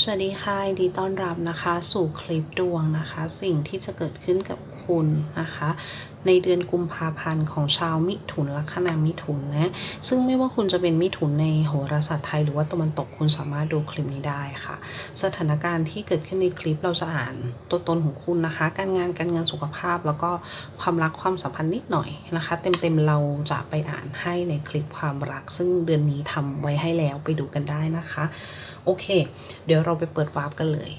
สวัสดีค่ะยินดีต้อนรับนะคะ สู่คลิปดวงนะคะ สิ่งที่จะเกิดขึ้นกับคุณนะคะ ในเดือนกุมภาพันธ์ของชาวมิถุนลัคนามิถุนนะซึ่งไม่ว่าคุณจะเป็นมิถุนในโหราศาสตร์ไทยหรือว่าตะวันตกคุณสามารถดูคลิปนี้ได้ค่ะ สถานการณ์ที่เกิดขึ้นในคลิปเราจะอ่านตัวตนของคุณนะคะ การงานการเงินสุขภาพ แล้วก็ความรักความสัมพันธ์นิดหน่อยนะคะ เต็มๆเราจะไปอ่านให้ในคลิปความรัก ซึ่งเดือนนี้ทำไว้ให้แล้วไปดูกันได้นะคะ โอเค เดี๋ยวเราไปเปิดวาร์ปกันเลย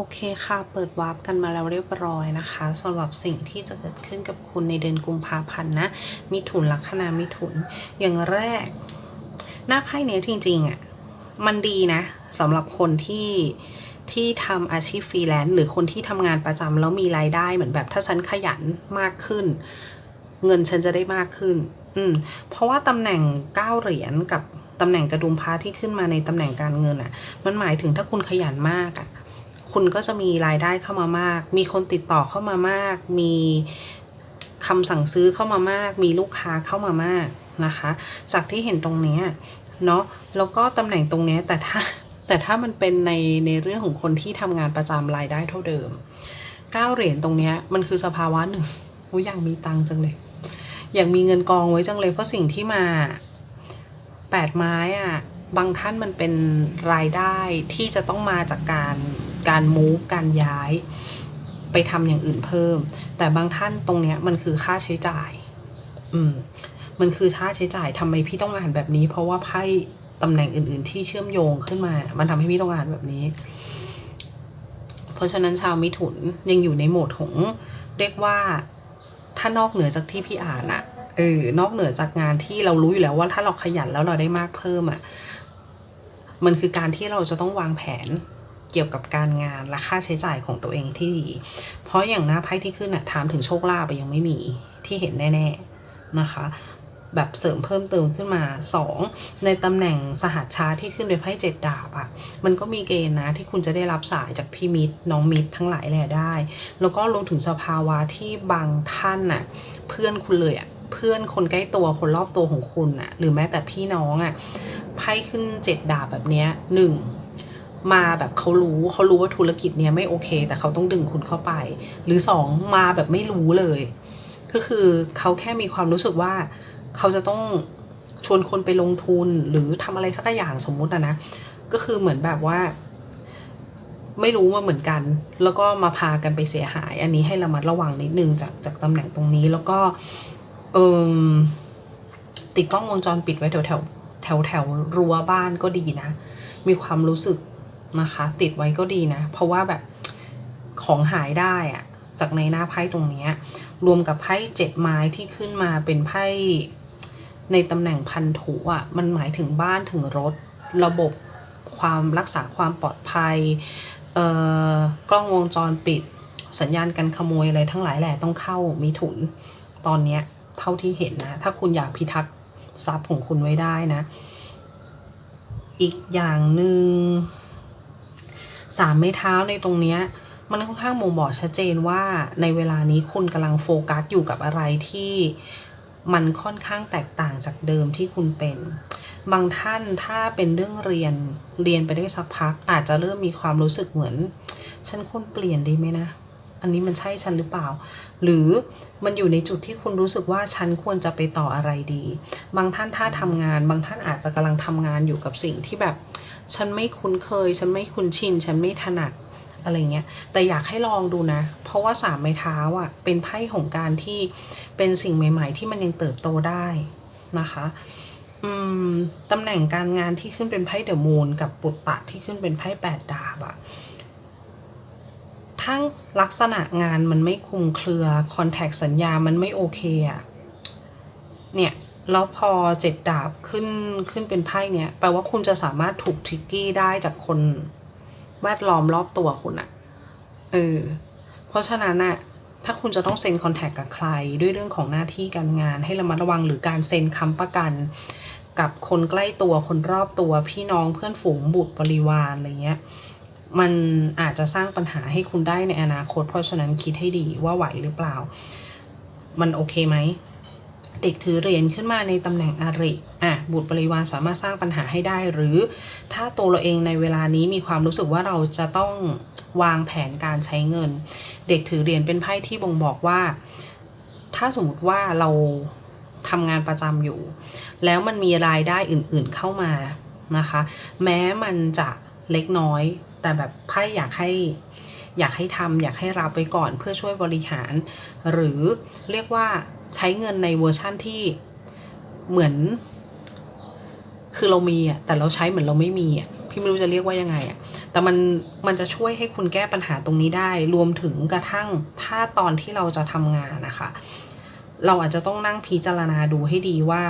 โอเคค่ะ เปิดวาร์ปกันมาแล้วเรียบร้อยนะคะสำหรับสิ่งที่จะเกิดขึ้นกับคุณในเดือนกุมภาพันธ์นะมิถุนลัคนามิถุน อย่างแรก หน้าไพ่เนี้ยจริงๆอะ่ะมันดีนะสำหรับคนที่ที่ทำอาชีพฟรีแลนซ์หรือคนที่ทำงานประจำแล้วมีรายได้เหมือนแบบถ้าฉันขยันมากขึ้น เงินฉันจะได้มากขึ้น อืมเพราะว่าตำแหน่งเก้าเหรียญกับตำแหน่งกระดุมพระที่ขึ้นมาในตำแหน่งการเงินอะ มันหมายถึงถ้าคุณขยันมากอะ คุณก็จะมีรายได้เข้ามามาก มีคนติดต่อเข้ามามาก มีคำสั่งซื้อเข้ามามาก มีลูกค้าเข้ามามากนะคะ จากที่เห็นตรงนี้เนาะ แล้วก็ตำแหน่งตรงนี้แต่ถ้าแต่ถ้ามันเป็นในในเรื่องของคนที่ทำงานประจำรายได้เท่าเดิมเก้าเหรียญตรงนี้มันคือสภาวะหนึ่งโอ้ยอยากมีตังจังเลย อยากมีเงินกองไว้จังเลยเพราะสิ่งที่มาแปดไม้อะบางท่านมันเป็นรายได้ที่จะต้องมาจากการ การมูฟการย้าย ไปทำอย่างอื่นเพิ่ม แต่บางท่านตรงเนี้ยมันคือค่าใช้จ่าย อืม มันคือค่าใช้จ่ายทำไมพี่ต้องงานแบบนี้ เพราะว่าไพ่ตำแหน่งอื่น ๆ ที่เชื่อมโยงขึ้นมา มันทำให้พี่ต้องงานแบบนี้ เพราะฉะนั้นชาวมิถุนยังอยู่ในโหมดของเรียกว่าถ้านอกเหนือจากที่พี่อ่านอะเออนอกเหนือจากงานที่เรารู้อยู่แล้วว่าถ้าเราขยันแล้วเราได้มากเพิ่มอะมันคือการที่เราจะต้องวางแผน เกี่ยวกับการงานและค่าใช้จ่ายของตัวเองที่ดี เพราะอย่างหน้าไพ่ที่ขึ้นอะถามถึงโชคลาภยังไม่มีที่เห็นแน่ๆนะคะ แบบเสริมเพิ่มเติมขึ้นมา 2. ในตำแหน่งสหัสชาที่ขึ้นโดยไพ่เจ็ดดาบอะมันก็มีเกณฑ์นะที่คุณจะได้รับสายจากพี่มิตรน้องมิตรทั้งหลายแหล่ได้ แล้วก็รวมถึงสภาวะที่บางท่านน่ะเพื่อนคุณเลยอะเพื่อนคนใกล้ตัวคนรอบตัวของคุณน่ะหรือแม้แต่พี่น้องอะไพ่ขึ้นเจ็ดดาบแบบเนี้ยหนึ่ง มาแบบเขารู้เขารู้ว่าธุรกิจเนี้ยไม่โอเค แต่เขาต้องดึงคุณเข้าไป หรือสองมาแบบไม่รู้เลย ก็คือเขาแค่มีความรู้สึกว่าเขาจะต้องชวนคนไปลงทุนหรือทำอะไรสักอย่างสมมุตินะนะ ก็คือเหมือนแบบว่า ไม่รู้มาเหมือนกัน แล้วก็มาพากันไปเสียหาย อันนี้ให้ระมัดระวังนิดนึงจากจากตำแหน่งตรงนี้แล้วก็เออติดกล้องวงจรปิดไว้แถวแถวแถวแถวรั้วบ้านก็ดีนะ มีความรู้สึก นะคะ ติดไว้ก็ดีนะ เพราะว่าแบบของหายได้อะจากในหน้าไพ่ตรงนี้ รวมกับไพ่เจ็ดไม้ที่ขึ้นมาเป็นไพ่ในตำแหน่งพันธุอะมันหมายถึงบ้านถึงรถ ระบบความรักษาความปลอดภัยเอ่อกล้องวงจรปิด สัญญาณการขโมยอะไรทั้งหลายแหละต้องเข้ามีถุน ตอนเนี้ยเท่าที่เห็นนะ ถ้าคุณอยากพิทักษ์ทรัพย์ของคุณไว้ได้นะ อีกอย่างหนึ่ง สามไม้เท้าในตรงเนี้ยมันค่อนข้างบ่งบอกชัดเจนว่าในเวลานี้คุณกำลังโฟกัสอยู่กับอะไรที่มันค่อนข้างแตกต่างจากเดิมที่คุณเป็น บางท่านถ้าเป็นเรื่องเรียนเรียนไปได้สักพัก อาจจะเริ่มมีความรู้สึกเหมือน ฉันควรเปลี่ยนดีไหมนะ อันนี้มันใช่ฉันหรือเปล่า หรือมันอยู่ในจุดที่คุณรู้สึกว่าฉันควรจะไปต่ออะไรดี บางท่านถ้าทำงาน บางท่านอาจจะกำลังทำงานอยู่กับสิ่งที่แบบ ฉันไม่คุ้นเคย ฉันไม่คุ้นชิน ฉันไม่ถนัดอะไรเงี้ย แต่อยากให้ลองดูนะ เพราะว่าสามไม้เท้าอะ เป็นไพ่ของการที่เป็นสิ่งใหม่ ๆ ที่มันยังเติบโตได้นะคะอืมตำแหน่งการงานที่ขึ้นเป็นไพ่เดอะมูนกับปุตตะที่ขึ้นเป็นไพ่แปดดาบอะทั้งลักษณะงานมันไม่คุมเครือ คอนแทคสัญญามันไม่โอเคอะเนี่ย แล้วพอเจ็ดดาบขึ้นขึ้นเป็นไพ่เนี่ยแปลว่าคุณจะสามารถถูกทริกกี้ได้จากคนแวดล้อมรอบตัวคุณอะเออ เพราะฉะนั้นอะถ้าคุณจะต้องเซ็นคอนแทคกับใคร ด้วยเรื่องของหน้าที่การงานให้ระมัดระวังหรือการเซ็นค้ำประกัน กับคนใกล้ตัวคนรอบตัวพี่น้องเพื่อนฝูงบุตรบริวารอะไรเงี้ยมันอาจจะสร้างปัญหาให้คุณได้ในอนาคต เพราะฉะนั้นคิดให้ดีว่าไหวหรือเปล่า มันโอเคไหม เด็กถือเหรียญขึ้นมาในตำแหน่งอริอะบุตรบริวารสามารถสร้างปัญหาให้ได้ หรือถ้าตัวเราเองในเวลานี้มีความรู้สึกว่าเราจะต้องวางแผนการใช้เงิน เด็กถือเหรียญเป็นไพ่ที่บ่งบอกว่า ถ้าสมมติว่าเราทำงานประจำอยู่ แล้วมันมีรายได้อื่นๆเข้ามานะคะ แม้มันจะเล็กน้อย แต่แบบไพ่อยากให้อยากให้ทำอยากให้รับไปก่อนเพื่อช่วยบริหาร หรือเรียกว่า ใช้เงินในเวอร์ชั่นที่เหมือน คือเรามีอะแต่เราใช้เหมือนเราไม่มีอะพี่ไม่รู้จะเรียกว่ายังไงอะแต่มันมันจะช่วยให้คุณแก้ปัญหาตรงนี้ได้ รวมถึงกระทั่งถ้าตอนที่เราจะทำงานนะคะ เราอาจจะต้องนั่งพิจารณาดูให้ดีว่า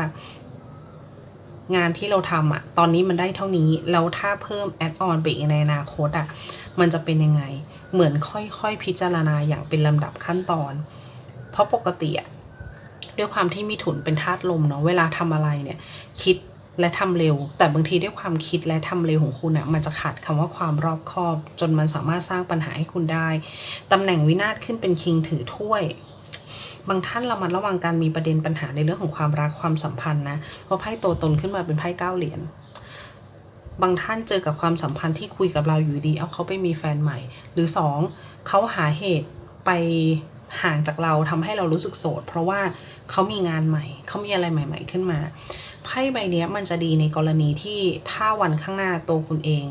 งานที่เราทำอะตอนนี้มันได้เท่านี้แล้วถ้าเพิ่มแอดออนไปอีกในอนาคตอะมันจะเป็นยังไง เหมือนค่อยๆพิจารณาอย่างเป็นลำดับขั้นตอน เพราะปกติอะ ด้วยความที่มีถุนเป็นธาตุลมเนาะเวลาทำอะไรเนี่ยคิดและทำเร็ว แต่บางทีด้วยความคิดและทำเร็วของคุณอะมันจะขาดคำว่าความรอบคอบ จนมันสามารถสร้างปัญหาให้คุณได้ตำแหน่งวินาศขึ้นเป็นคิงถือถ้วย บางท่านเรามาระวังการมีประเด็นปัญหาในเรื่องของความรักความสัมพันธ์นะเพราะไพ่โตตนขึ้นมาเป็นไพ่เก้าเหรียญบางท่านเจอกับความสัมพันธ์ที่คุยกับเราอยู่ดี เอาเขาไปมีแฟนใหม่ หรือสองเขาหาเหตุไป ห่างจากเราทำให้เรารู้สึกโสด เพราะว่าเขามีงานใหม่ เขามีอะไรใหม่ ๆ ขึ้นมา ไพ่ใบนี้มันจะดีในกรณีที่ถ้าวันข้างหน้าตัวคุณเอง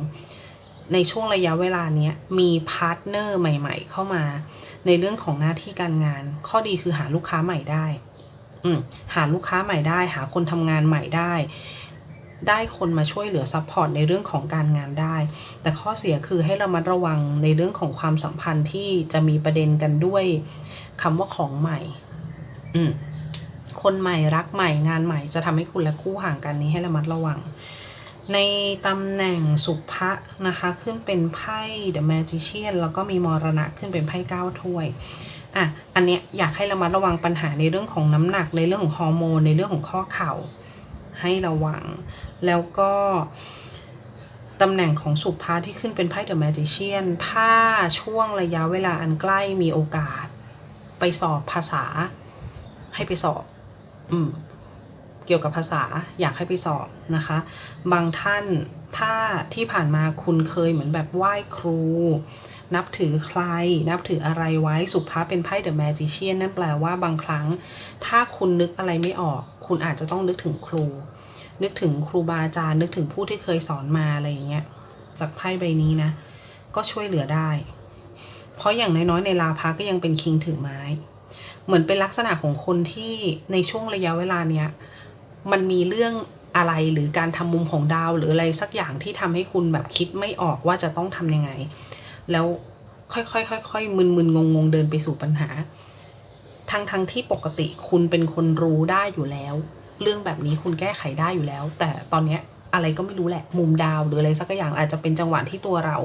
ในช่วงระยะเวลาเนี้ยมีพาร์ทเนอร์ใหม่ ๆ เข้ามา ในเรื่องของหน้าที่การงาน ข้อดีคือหาลูกค้าใหม่ได้หาลูกค้าใหม่ได้ หาคนทำงานใหม่ได้ ได้คนมาช่วยเหลือซัพพอร์ตในเรื่องของการงานได้ แต่ข้อเสียคือให้ระมัดระวังในเรื่องของความสัมพันธ์ที่จะมีประเด็นกันด้วยคำว่าของใหม่ อืมคนใหม่รักใหม่งานใหม่จะทำให้คุณและคู่ห่างกันนี้ให้ระมัดระวัง ในตำแหน่งสุภะนะคะ ขึ้นเป็นไพ่ The Magician แล้วก็มีมรณะขึ้นเป็นไพ่เก้าถ้วยอะอันเนี้ยอยากให้ระมัดระวังปัญหาในเรื่องของน้ำหนักในเรื่องของฮอร์โมนในเรื่องของข้อเข่า ให้ระวัง แล้วก็ตำแหน่งของสุภาที่ขึ้นเป็นไพ่ The Magician ถ้าช่วงระยะเวลาอันใกล้มีโอกาส ไปสอบภาษา ให้ไปสอบ อืม เกี่ยวกับภาษาอยากให้ไปสอบนะคะ บางท่านถ้าที่ผ่านมาคุณเคยเหมือนแบบไหว้ครู นับถือใคร นับถืออะไรไว้สุภาพเป็นไพ่เดอะแมจิเชียนนั่นแปลว่าบางครั้ง ถ้าคุณนึกอะไรไม่ออก คุณอาจจะต้องนึกถึงครู นึกถึงครูบาอาจารย์ นึกถึงผู้ที่เคยสอนมาอะไรอย่างเงี้ย จากไพ่ใบนี้นะ ก็ช่วยเหลือได้ เพราะอย่างน้อยๆ ในลาพาก็ยังเป็นคิงถือไม้ เหมือนเป็นลักษณะของคนที่ในช่วงระยะเวลาเนี้ย มันมีเรื่องอะไรหรือการทำมุมของดาวหรืออะไรสักอย่างที่ทำให้คุณแบบคิดไม่ออกว่าจะต้องทำยังไง แล้วค่อยๆค่อยๆมึนๆงงๆเดินไปสู่ปัญหา ทั้งทั้งที่ปกติคุณเป็นคนรู้ได้อยู่แล้ว เรื่องแบบนี้คุณแก้ไขได้อยู่แล้ว แต่ตอนเนี้ยอะไรก็ไม่รู้แหละ มุมดาวหรืออะไรสักอย่างอาจจะเป็นจังหวะที่ตัวเรา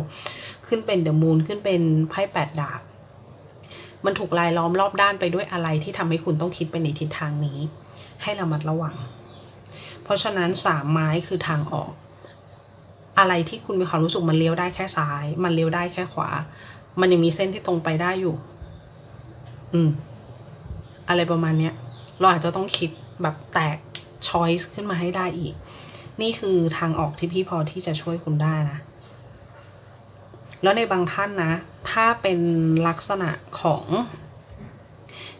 ขึ้นเป็นเดอะมูนขึ้นเป็นไพ่แปดดาบมันถูกลายล้อมรอบด้านไปด้วยอะไรที่ทำให้คุณต้องคิดไปในทิศทางนี้ ให้ระมัดระวัง เพราะฉะนั้นสามไม้คือทางออก อะไรที่คุณมีความรู้สึกมันเลี้ยวได้แค่ซ้าย มันเลี้ยวได้แค่ขวา มันยังมีเส้นที่ตรงไปได้อยู่ อืม อะไรประมาณเนี้ยเราอาจจะต้องคิดแบบแตกช้อยส์ขึ้นมาให้ได้อีก นี่คือทางออกที่พี่พอที่จะช่วยคุณได้นะ แล้วในบางท่านนะ ถ้าเป็นลักษณะของ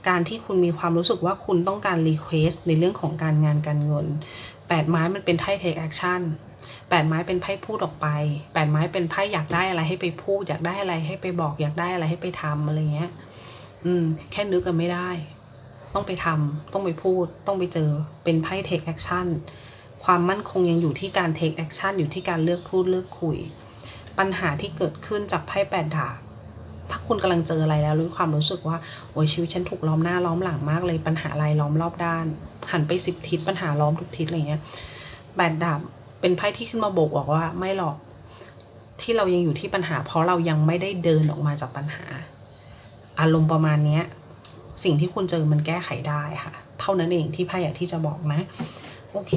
การที่คุณมีความรู้สึกว่าคุณต้องการรีเควสในเรื่องของการงานการเงินแปดไม้มันเป็นไพ่เทคแอคชั่นแปดไม้เป็นไพ่พูดออกไปแปดไม้เป็นไพ่อยากได้อะไรให้ไปพูด อยากได้อะไรให้ไปบอก อยากได้อะไรให้ไปทำอะไรเงี้ย อืม แค่นึกกันไม่ได้ ต้องไปทำต้องไปพูด ต้องไปเจอเป็นไพ่เทคแอคชั่นความมั่นคงยังอยู่ที่การเทคแอคชั่นอยู่ที่การเลือกพูดเลือกคุย ปัญหาที่เกิดขึ้นจากไพ่แปดดาบถ้าคุณกำลังเจออะไรแล้วรู้ความรู้สึกว่าโอ้ยชีวิตฉันถูกล้อมหน้าล้อมหลังมากเลยปัญหาอะไรล้อมรอบด้าน หันไปสิบทิศปัญหาล้อมทุกทิศอะไรเงี้ยแปดดาบเป็นไพ่ที่ขึ้นมาโบกบอกว่าไม่หรอกที่เรายังอยู่ที่ปัญหา เพราะเรายังไม่ได้เดินออกมาจากปัญหา อารมณ์ประมาณเนี้ย สิ่งที่คุณเจอมันแก้ไขได้ค่ะ เท่านั้นเองที่ไพ่อยากที่จะบอกนะ โอเค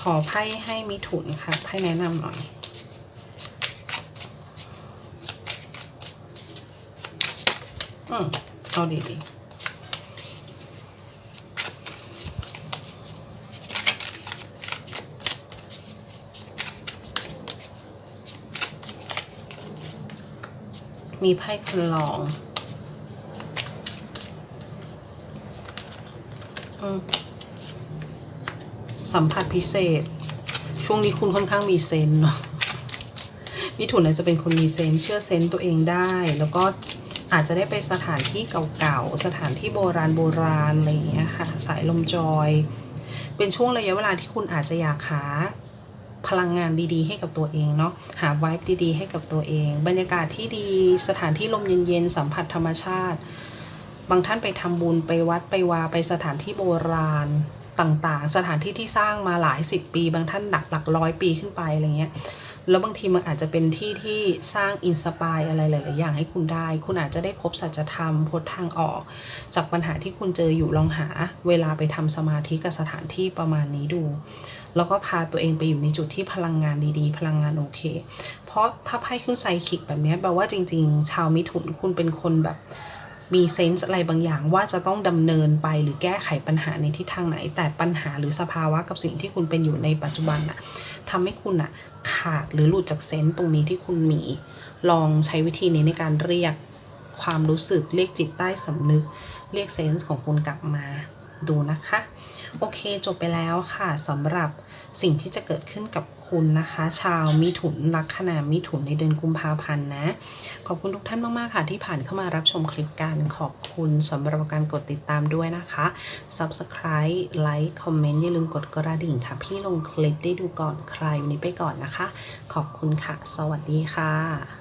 ขอไพ่ให้มิถุนค่ะไพ่แนะนำหน่อยอืมเอาดีดีมีไพ่คนลอง สัมผัสพิเศษ ช่วงนี้คุณค่อนข้างมีเซนเนาะมิถุนอาจจะเป็นคนมีเซนเชื่อเซนตัวเองได้ แล้วก็อาจจะได้ไปสถานที่เก่าๆ สถานที่โบราณโบราณอะไรอย่างเงี้ยค่ะ สายลมจอย เป็นช่วงระยะเวลาที่คุณอาจจะอยากหาพลังงานดีๆ ให้กับตัวเองเนาะ หาไวบ์ดีๆ ให้กับตัวเอง บรรยากาศที่ดี สถานที่ลมเย็นๆ สัมผัสธรรมชาติ บางท่านไปทำบุญไปวัดไปวาไปสถานที่โบราณต่างๆ สถานที่ที่สร้างมาหลายสิบปี บางท่านหลักหลักร้อยปีขึ้นไปอะไรเงี้ยแล้วบางทีมันอาจจะเป็นที่ที่สร้างอินสปายอะไรหลาย ๆ อย่างให้คุณได้ คุณอาจจะได้พบสัจธรรมพบทางออก จากปัญหาที่คุณเจออยู่ลองหา เวลาไปทำสมาธิกับสถานที่ประมาณนี้ดู แล้วก็พาตัวเองไปอยู่ในจุดที่พลังงานดี ๆ พลังงานโอเค เพราะถ้าไพ่ขึ้นไซคิกแบบนี้แปลว่าจริง ๆ ชาวมิถุนคุณเป็นคนแบบ มีเซนส์อะไรบางอย่างว่าจะต้องดำเนินไปหรือแก้ไขปัญหาในทิศทางไหน แต่ปัญหาหรือสภาวะกับสิ่งที่คุณเป็นอยู่ในปัจจุบันน่ะทำให้คุณน่ะขาดหรือหลุดจากเซนส์ตรงนี้ที่คุณมี ลองใช้วิธีนี้ในการเรียกความรู้สึกเรียกจิตใต้สำนึก เรียกเซนส์ของคุณกลับมาดูนะคะ โอเคจบไปแล้วค่ะสำหรับสิ่งที่จะเกิดขึ้นกับคุณนะคะ ชาวมิถุนลัคนามิถุนในเดือนกุมภาพันธ์นะ ขอบคุณทุกท่านมาก ๆ ค่ะ ที่ผ่านเข้ามารับชมคลิปกันขอบคุณสำหรับการกดติดตามด้วยนะคะ Subscribe ไลค์คอมเมนต์อย่าลืมกดกระดิ่งค่ะ พี่ลงคลิปได้ดูก่อนใครวันนี้ไปก่อนนะคะ ขอบคุณค่ะ สวัสดีค่ะ